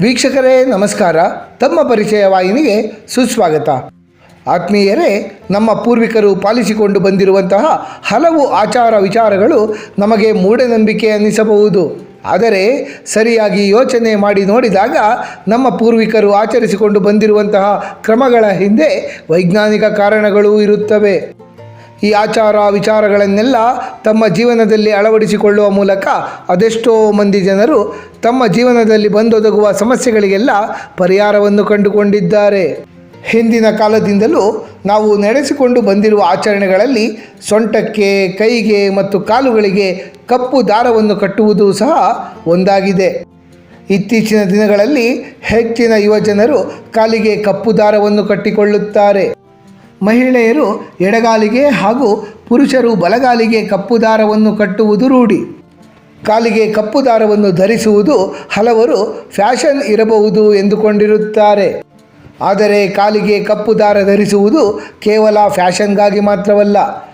ವೀಕ್ಷಕರೇ, ನಮಸ್ಕಾರ. ತಮ್ಮ ಪರಿಚಯ ವಾಹಿನಿಗೆ ಸುಸ್ವಾಗತ. ಆತ್ಮೀಯರೇ, ನಮ್ಮ ಪೂರ್ವಿಕರು ಪಾಲಿಸಿಕೊಂಡು ಬಂದಿರುವಂತಹ ಹಲವು ಆಚಾರ ವಿಚಾರಗಳು ನಮಗೆ ಮೂಢನಂಬಿಕೆ ಅನ್ನಿಸಬಹುದು. ಆದರೆ, ಸರಿಯಾಗಿ ಯೋಚನೆ ಮಾಡಿ ನೋಡಿದಾಗ ನಮ್ಮ ಪೂರ್ವಿಕರು ಆಚರಿಸಿಕೊಂಡು ಬಂದಿರುವಂತಹ ಕ್ರಮಗಳ ಹಿಂದೆ ವೈಜ್ಞಾನಿಕ ಕಾರಣಗಳೂ ಇರುತ್ತವೆ. ಈ ಆಚಾರ ವಿಚಾರಗಳನ್ನೆಲ್ಲ ತಮ್ಮ ಜೀವನದಲ್ಲಿ ಅಳವಡಿಸಿಕೊಳ್ಳುವ ಮೂಲಕ ಅದೆಷ್ಟೋ ಮಂದಿ ಜನರು ತಮ್ಮ ಜೀವನದಲ್ಲಿ ಬಂದೊದಗುವ ಸಮಸ್ಯೆಗಳಿಗೆಲ್ಲ ಪರಿಹಾರವನ್ನು ಕಂಡುಕೊಂಡಿದ್ದಾರೆ. ಹಿಂದಿನ ಕಾಲದಿಂದಲೂ ನಾವು ನಡೆಸಿಕೊಂಡು ಬಂದಿರುವ ಆಚರಣೆಗಳಲ್ಲಿ ಸೊಂಟಕ್ಕೆ, ಕೈಗೆ ಮತ್ತು ಕಾಲುಗಳಿಗೆ ಕಪ್ಪು ದಾರವನ್ನು ಕಟ್ಟುವುದು ಸಹ ಒಂದಾಗಿದೆ. ಇತ್ತೀಚಿನ ದಿನಗಳಲ್ಲಿ ಹೆಚ್ಚಿನ ಯುವಜನರು ಕಾಲಿಗೆ ಕಪ್ಪು ದಾರವನ್ನು ಕಟ್ಟಿಕೊಳ್ಳುತ್ತಾರೆ. ಮಹಿಳೆಯರು ಎಡಗಾಲಿಗೆ ಹಾಗೂ ಪುರುಷರು ಬಲಗಾಲಿಗೆ ಕಪ್ಪು ದಾರವನ್ನು ಕಟ್ಟುವುದು ರೂಢಿ. ಕಾಲಿಗೆ ಕಪ್ಪು ದಾರವನ್ನು ಧರಿಸುವುದು ಹಲವರು ಫ್ಯಾಷನ್ ಇರಬಹುದು ಎಂದುಕೊಂಡಿರುತ್ತಾರೆ. ಆದರೆ ಕಾಲಿಗೆ ಕಪ್ಪು ದಾರ ಧರಿಸುವುದು ಕೇವಲ ಫ್ಯಾಷನ್ಗಾಗಿ ಮಾತ್ರವಲ್ಲ.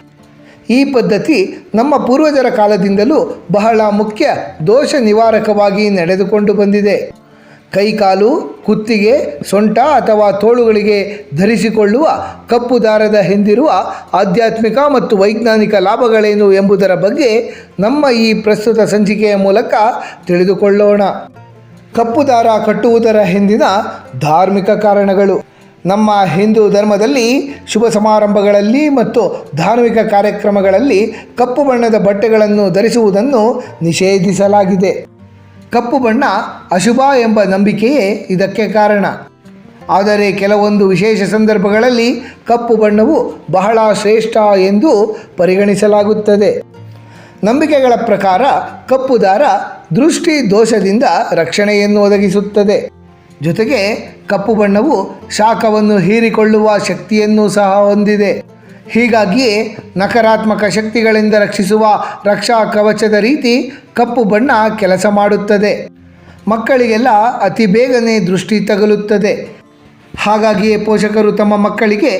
ಈ ಪದ್ಧತಿ ನಮ್ಮ ಪೂರ್ವಜರ ಕಾಲದಿಂದಲೂ ಬಹಳ ಮುಖ್ಯ ದೋಷ ನಿವಾರಕವಾಗಿ ನಡೆದುಕೊಂಡು ಬಂದಿದೆ. ಕೈಕಾಲು, ಕುತ್ತಿಗೆ, ಸೊಂಟ ಅಥವಾ ತೋಳುಗಳಿಗೆ ಧರಿಸಿಕೊಳ್ಳುವ ಕಪ್ಪು ದಾರದ ಹಿಂದಿರುವ ಆಧ್ಯಾತ್ಮಿಕ ಮತ್ತು ವೈಜ್ಞಾನಿಕ ಲಾಭಗಳೇನು ಎಂಬುದರ ಬಗ್ಗೆ ನಮ್ಮ ಈ ಪ್ರಸ್ತುತ ಸಂಚಿಕೆಯ ಮೂಲಕ ತಿಳಿದುಕೊಳ್ಳೋಣ. ಕಪ್ಪು ದಾರ ಕಟ್ಟುವುದರ ಹಿಂದಿನ ಧಾರ್ಮಿಕ ಕಾರಣಗಳು. ನಮ್ಮ ಹಿಂದೂ ಧರ್ಮದಲ್ಲಿ ಶುಭ ಸಮಾರಂಭಗಳಲ್ಲಿ ಮತ್ತು ಧಾರ್ಮಿಕ ಕಾರ್ಯಕ್ರಮಗಳಲ್ಲಿ ಕಪ್ಪು ಬಣ್ಣದ ಬಟ್ಟೆಗಳನ್ನು ಧರಿಸುವುದನ್ನು ನಿಷೇಧಿಸಲಾಗಿದೆ. ಕಪ್ಪು ಬಣ್ಣ ಅಶುಭ ಎಂಬ ನಂಬಿಕೆಯೇ ಇದಕ್ಕೆ ಕಾರಣ. ಆದರೆ ಕೆಲವೊಂದು ವಿಶೇಷ ಸಂದರ್ಭಗಳಲ್ಲಿ ಕಪ್ಪು ಬಣ್ಣವು ಬಹಳ ಶ್ರೇಷ್ಠ ಎಂದು ಪರಿಗಣಿಸಲಾಗುತ್ತದೆ. ನಂಬಿಕೆಗಳ ಪ್ರಕಾರ ಕಪ್ಪು ದಾರ ದೃಷ್ಟಿ ದೋಷದಿಂದ ರಕ್ಷಣೆಯನ್ನು ಒದಗಿಸುತ್ತದೆ. ಜೊತೆಗೆ ಕಪ್ಪು ಬಣ್ಣವು ಶಾಖವನ್ನು ಹೀರಿಕೊಳ್ಳುವ ಶಕ್ತಿಯನ್ನು ಸಹ ಹೊಂದಿದೆ. ಹೀಗಾಗಿಯೇ ನಕಾರಾತ್ಮಕ ಶಕ್ತಿಗಳಿಂದ ರಕ್ಷಿಸುವ ರಕ್ಷಾ ಕವಚದ ರೀತಿ ಕಪ್ಪು ಬಣ್ಣ ಕೆಲಸ ಮಾಡುತ್ತದೆ. ಮಕ್ಕಳಿಗೆಲ್ಲ ಅತಿ ಬೇಗನೆ ದೃಷ್ಟಿ ತಗಲುತ್ತದೆ. ಹಾಗಾಗಿಯೇ ಪೋಷಕರು ತಮ್ಮ ಮಕ್ಕಳಿಗೆ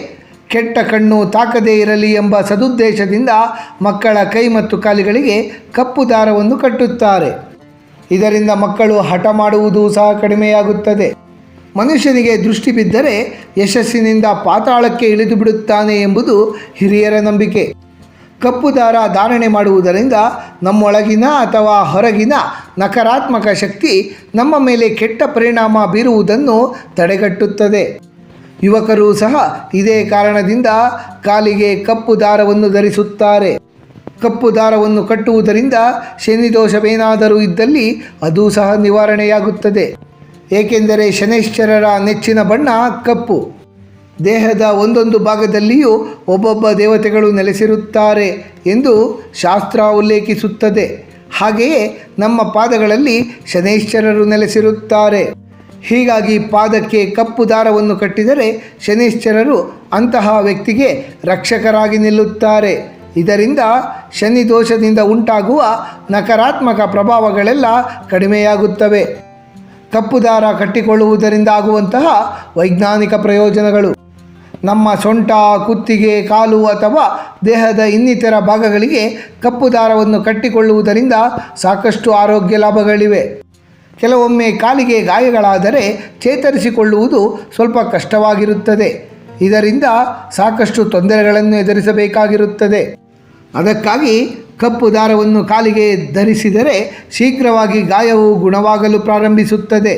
ಕೆಟ್ಟ ಕಣ್ಣು ತಾಕದೇ ಇರಲಿ ಎಂಬ ಸದುದ್ದೇಶದಿಂದ ಮಕ್ಕಳ ಕೈ ಮತ್ತು ಕಾಲಿಗಳಿಗೆ ಕಪ್ಪು ದಾರವನ್ನು ಕಟ್ಟುತ್ತಾರೆ. ಇದರಿಂದ ಮಕ್ಕಳು ಹಠ ಮಾಡುವುದು ಸಹ ಕಡಿಮೆಯಾಗುತ್ತದೆ. ಮನುಷ್ಯನಿಗೆ ದೃಷ್ಟಿ ಬಿದ್ದರೆ ಯಶಸ್ಸಿನಿಂದ ಪಾತಾಳಕ್ಕೆ ಇಳಿದು ಬಿಡುತ್ತಾನೆ ಎಂಬುದು ಹಿರಿಯರ ನಂಬಿಕೆ. ಕಪ್ಪು ದಾರ ಧಾರಣೆ ಮಾಡುವುದರಿಂದ ನಮ್ಮೊಳಗಿನ ಅಥವಾ ಹೊರಗಿನ ನಕಾರಾತ್ಮಕ ಶಕ್ತಿ ನಮ್ಮ ಮೇಲೆ ಕೆಟ್ಟ ಪರಿಣಾಮ ಬೀರುವುದನ್ನು ತಡೆಗಟ್ಟುತ್ತದೆ. ಯುವಕರು ಸಹ ಇದೇ ಕಾರಣದಿಂದ ಕಾಲಿಗೆ ಕಪ್ಪು ದಾರವನ್ನು ಧರಿಸುತ್ತಾರೆ. ಕಪ್ಪು ದಾರವನ್ನು ಕಟ್ಟುವುದರಿಂದ ಶನಿದೋಷವೇನಾದರೂ ಇದ್ದಲ್ಲಿ ಅದು ಸಹ ನಿವಾರಣೆಯಾಗುತ್ತದೆ. ಏಕೆಂದರೆ ಶನೈಶ್ಚರರ ನೆಚ್ಚಿನ ಬಣ್ಣ ಕಪ್ಪು. ದೇಹದ ಒಂದೊಂದು ಭಾಗದಲ್ಲಿಯೂ ಒಬ್ಬೊಬ್ಬ ದೇವತೆಗಳು ನೆಲೆಸಿರುತ್ತಾರೆ ಎಂದು ಶಾಸ್ತ್ರ ಉಲ್ಲೇಖಿಸುತ್ತದೆ. ಹಾಗೆಯೇ ನಮ್ಮ ಪಾದಗಳಲ್ಲಿ ಶನೈಶ್ಚರರು ನೆಲೆಸಿರುತ್ತಾರೆ. ಹೀಗಾಗಿ ಪಾದಕ್ಕೆ ಕಪ್ಪು ದಾರವನ್ನು ಕಟ್ಟಿದರೆ ಶನೈಶ್ಚರರು ಅಂತಹ ವ್ಯಕ್ತಿಗೆ ರಕ್ಷಕರಾಗಿ ನಿಲ್ಲುತ್ತಾರೆ. ಇದರಿಂದ ಶನಿ ದೋಷದಿಂದ ಉಂಟಾಗುವ ನಕಾರಾತ್ಮಕ ಪ್ರಭಾವಗಳೆಲ್ಲ ಕಡಿಮೆಯಾಗುತ್ತವೆ. ಕಪ್ಪು ದಾರ ಕಟ್ಟಿಕೊಳ್ಳುವುದರಿಂದ ಆಗುವಂತಹ ವೈಜ್ಞಾನಿಕ ಪ್ರಯೋಜನಗಳು. ನಮ್ಮ ಸೊಂಟ, ಕುತ್ತಿಗೆ, ಕಾಲು ಅಥವಾ ದೇಹದ ಇನ್ನಿತರ ಭಾಗಗಳಿಗೆ ಕಪ್ಪು ದಾರವನ್ನು ಕಟ್ಟಿಕೊಳ್ಳುವುದರಿಂದ ಸಾಕಷ್ಟು ಆರೋಗ್ಯ ಲಾಭಗಳಿವೆ. ಕೆಲವೊಮ್ಮೆ ಕಾಲಿಗೆ ಗಾಯಗಳಾದರೆ ಚೇತರಿಸಿಕೊಳ್ಳುವುದು ಸ್ವಲ್ಪ ಕಷ್ಟವಾಗಿರುತ್ತದೆ. ಇದರಿಂದ ಸಾಕಷ್ಟು ತೊಂದರೆಗಳನ್ನು ಎದುರಿಸಬೇಕಾಗಿರುತ್ತದೆ. ಅದಕ್ಕಾಗಿ ಕಪ್ಪು ದಾರವನ್ನು ಕಾಲಿಗೆ ಧರಿಸಿದರೆ ಶೀಘ್ರವಾಗಿ ಗಾಯವು ಗುಣವಾಗಲು ಪ್ರಾರಂಭಿಸುತ್ತದೆ.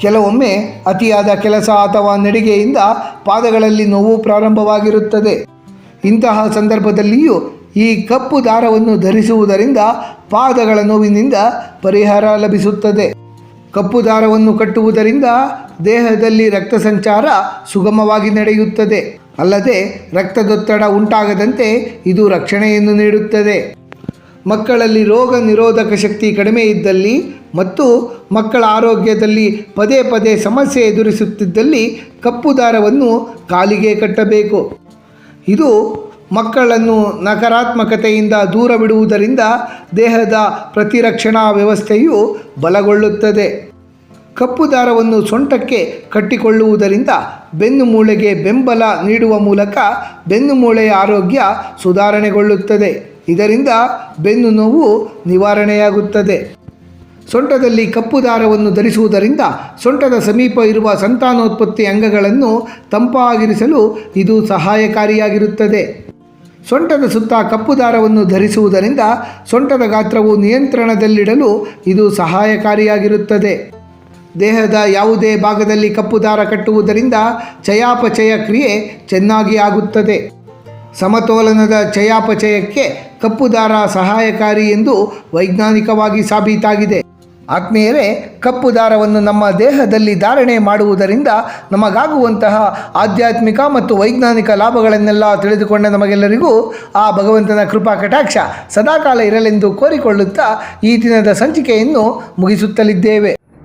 ಕೆಲವೊಮ್ಮೆ ಅತಿಯಾದ ಕೆಲಸ ಅಥವಾ ನಡಿಗೆಯಿಂದ ಪಾದಗಳಲ್ಲಿ ನೋವು ಪ್ರಾರಂಭವಾಗಿರುತ್ತದೆ. ಇಂತಹ ಸಂದರ್ಭದಲ್ಲಿಯೂ ಈ ಕಪ್ಪು ದಾರವನ್ನು ಧರಿಸುವುದರಿಂದ ಪಾದಗಳ ನೋವಿನಿಂದ ಪರಿಹಾರ ಲಭಿಸುತ್ತದೆ. ಕಪ್ಪು ದಾರವನ್ನು ಕಟ್ಟುವುದರಿಂದ ದೇಹದಲ್ಲಿ ರಕ್ತ ಸಂಚಾರ ಸುಗಮವಾಗಿ ನಡೆಯುತ್ತದೆ. ಅಲ್ಲದೆ ರಕ್ತದೊತ್ತಡ ಉಂಟಾಗದಂತೆ ಇದು ರಕ್ಷಣೆಯನ್ನು ನೀಡುತ್ತದೆ. ಮಕ್ಕಳಲ್ಲಿ ರೋಗ ನಿರೋಧಕ ಶಕ್ತಿ ಕಡಿಮೆ ಇದ್ದಲ್ಲಿ ಮತ್ತು ಮಕ್ಕಳ ಆರೋಗ್ಯದಲ್ಲಿ ಪದೇ ಪದೇ ಸಮಸ್ಯೆ ಎದುರಿಸುತ್ತಿದ್ದಲ್ಲಿ ಕಪ್ಪು ದಾರವನ್ನು ಕಾಲಿಗೆ ಕಟ್ಟಬೇಕು. ಇದು ಮಕ್ಕಳನ್ನು ನಕಾರಾತ್ಮಕತೆಯಿಂದ ದೂರವಿಡುವುದರಿಂದ ದೇಹದ ಪ್ರತಿರಕ್ಷಣಾ ವ್ಯವಸ್ಥೆಯು ಬಲಗೊಳ್ಳುತ್ತದೆ. ಕಪ್ಪು ದಾರವನ್ನು ಸೊಂಟಕ್ಕೆ ಕಟ್ಟಿಕೊಳ್ಳುವುದರಿಂದ ಬೆನ್ನು ಮೂಳೆಗೆ ಬೆಂಬಲ ನೀಡುವ ಮೂಲಕ ಬೆನ್ನು ಮೂಳೆಯ ಆರೋಗ್ಯ ಸುಧಾರಣೆಗೊಳ್ಳುತ್ತದೆ. ಇದರಿಂದ ಬೆನ್ನು ನೋವು ನಿವಾರಣೆಯಾಗುತ್ತದೆ. ಸೊಂಟದಲ್ಲಿ ಕಪ್ಪು ದಾರವನ್ನು ಧರಿಸುವುದರಿಂದ ಸೊಂಟದ ಸಮೀಪ ಇರುವ ಸಂತಾನೋತ್ಪತ್ತಿ ಅಂಗಗಳನ್ನು ತಂಪಾಗಿರಿಸಲು ಇದು ಸಹಾಯಕಾರಿಯಾಗಿರುತ್ತದೆ. ಸೊಂಟದ ಸುತ್ತ ಕಪ್ಪು ದಾರವನ್ನು ಧರಿಸುವುದರಿಂದ ಸೊಂಟದ ಗಾತ್ರವು ನಿಯಂತ್ರಣದಲ್ಲಿಡಲು ಇದು ಸಹಾಯಕಾರಿಯಾಗಿರುತ್ತದೆ. ದೇಹದ ಯಾವುದೇ ಭಾಗದಲ್ಲಿ ಕಪ್ಪು ದಾರ ಕಟ್ಟುವುದರಿಂದ ಚಯಾಪಚಯ ಕ್ರಿಯೆ ಚೆನ್ನಾಗಿ ಆಗುತ್ತದೆ. ಸಮತೋಲನದ ಚಯಾಪಚಯಕ್ಕೆ ಕಪ್ಪು ದಾರ ಸಹಾಯಕಾರಿ ಎಂದು ವೈಜ್ಞಾನಿಕವಾಗಿ ಸಾಬೀತಾಗಿದೆ. ಆತ್ಮೀಯರೇ ಕಪ್ಪು ದಾರವನ್ನು ನಮ್ಮ ದೇಹದಲ್ಲಿ ಧಾರಣೆ ಮಾಡುವುದರಿಂದ ನಮಗಾಗುವಂತಹ ಆಧ್ಯಾತ್ಮಿಕ ಮತ್ತು ವೈಜ್ಞಾನಿಕ ಲಾಭಗಳನ್ನೆಲ್ಲ ತಿಳಿದುಕೊಂಡ ನಮಗೆಲ್ಲರಿಗೂ ಆ ಭಗವಂತನ ಕೃಪಾ ಕಟಾಕ್ಷ ಸದಾಕಾಲ ಇರಲೆಂದು ಕೋರಿಕೊಳ್ಳುತ್ತಾ ಈ ದಿನದ ಸಂಚಿಕೆಯನ್ನು ಮುಗಿಸುತ್ತಲಿದ್ದೇವೆ.